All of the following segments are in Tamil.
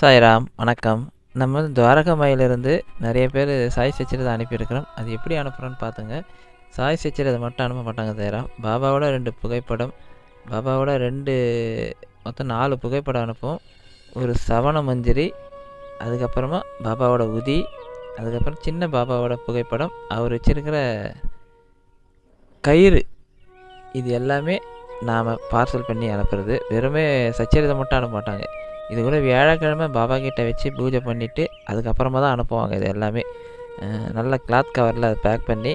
சாய்ராம் வணக்கம். நம்ம வந்து துவாரகமாயிலிருந்து நிறைய பேர் சாய் சச்சிரதை அனுப்பியிருக்கிறோம். அது எப்படி அனுப்புகிறோன்னு பார்த்துங்க சாய் சச்சிரதை மட்டும் அனுப்ப மாட்டாங்க சாய்ராம். பாபாவோட ரெண்டு புகைப்படம் பாபாவோட ரெண்டு மொத்தம் நாலு புகைப்படம் அனுப்புவோம். ஒரு சவண மஞ்சரி அதுக்கப்புறமா பாபாவோட உதி அதுக்கப்புறம் சின்ன பாபாவோட புகைப்படம். அவர் வச்சிருக்கிற கயிறு இது எல்லாமே நாம் பார்சல் பண்ணி அனுப்புறது. வெறுமே சச்சரிதை மட்டும் அனுப்ப மாட்டாங்க. இது கூட வியாழக்கிழமை பாபா கிட்ட வச்சு பூஜை பண்ணிவிட்டு அதுக்கப்புறமா தான் அனுப்புவாங்க இது எல்லாமே. நல்ல கிளாத் கவரில் அதை பேக் பண்ணி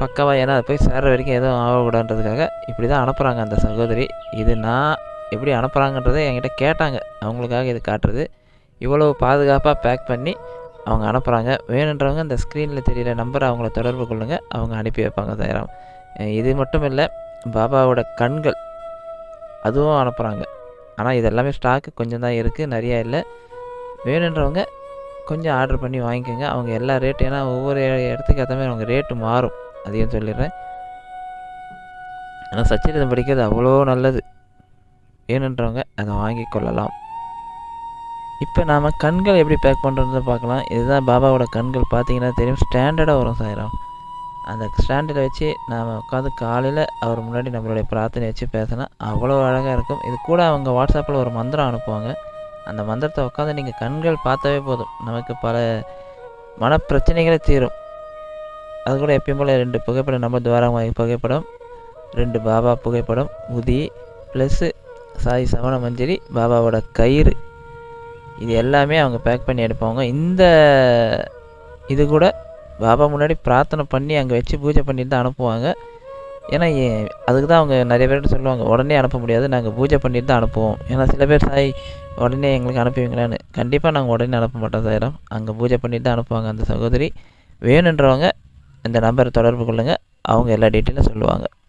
பக்காவாக ஏன்னா அது போய் சேர்ற வரைக்கும் எதுவும் ஆகக்கூடாதுன்றதுக்காக இப்படி தான் அனுப்புகிறாங்க அந்த சகோதரி. இது நான் எப்படி அனுப்புகிறாங்கன்றதை என்கிட்ட கேட்டாங்க. அவங்களுக்காக இது காட்டுறது. இவ்வளோ பாதுகாப்பாக பேக் பண்ணி அவங்க அனுப்புகிறாங்க வேணுன்றவங்க அந்த ஸ்க்ரீனில் தெரியிற நம்பரை அவங்கள தொடர்பு கொள்ளுங்கள் அவங்க அனுப்பி வைப்பாங்க தயாரம் இது மட்டும் இல்லை பாபாவோட கண்கள் அதுவும் அனுப்புகிறாங்க ஆனால் இது எல்லாமே ஸ்டாக்கு கொஞ்சம் தான் இருக்குது நிறையா இல்லை. வேணுன்றவங்க கொஞ்சம் ஆர்டர் பண்ணி வாங்கிக்கோங்க. அவங்க எல்லா ரேட்டு ஏன்னா ஒவ்வொரு இடத்துக்கு ஏற்ற மாதிரி அவங்க ரேட்டு மாறும். அதையும் சொல்லிடுறேன். ஆனால் சச்சரிதம் படிக்கிறது அவ்வளோ நல்லது. வேணுன்றவங்க அதை வாங்கி கொள்ளலாம். இப்போ நாம் கண்கள் எப்படி பேக் பண்ணுறதுன்னு பார்க்கலாம். இதுதான் பாபாவோட கண்கள். பார்த்தீங்கன்னா தெரியும் ஸ்டாண்டர்டாக வரும் சாயிரம். அந்த ஸ்டாண்டில் வச்சு நாம் உட்காந்து காலையில் அவர் முன்னாடி நம்மளுடைய பிரார்த்தனை வச்சு பேசினா அவ்வளோ அழகாக இருக்கும். இது கூட அவங்க வாட்ஸ்அப்பில் ஒரு மந்திரம் அனுப்புவாங்க. அந்த மந்திரத்தை உட்காந்து நீங்கள் கண்கள் பார்த்தாவே போதும். நமக்கு பல மனப்பிரச்சனைகளே தீரும். அது கூட எப்பயும் போல் ரெண்டு புகைப்படம் நம்ம துவாரமாக புகைப்படம் ரெண்டு பாபா புகைப்படம் உதி ப்ளஸ்ஸு சாய் சவண மஞ்சரி பாபாவோட கயிறு. இது எல்லாமே அவங்க பேக் பண்ணி எடுப்பாங்க இந்த இது கூட பாபா முன்னாடி பிரார்த்தனை பண்ணி அங்கே வச்சு பூஜை பண்ணிட்டு தான் அனுப்புவாங்க. ஏன்னா ஏ- அதுக்கு தான் அவங்க நிறைய பேர்கிட்ட சொல்லுவாங்க உடனே அனுப்ப முடியாது நாங்கள் பூஜை பண்ணிட்டு தான் அனுப்புவோம். ஏன்னா சில பேர் சாய் உடனே எங்களுக்கு அனுப்புவீங்களான்னு. கண்டிப்பாக நாங்கள் உடனே அனுப்ப மாட்டோம் சாயிரம் அங்கே பூஜை பண்ணிட்டு தான் அனுப்புவாங்க அந்த சகோதரி. வேணுன்றவங்க இந்த நம்பரை தொடர்பு கொள்ளுங்கள் அவங்க எல்லா டீட்டெயிலும் சொல்லுவாங்க.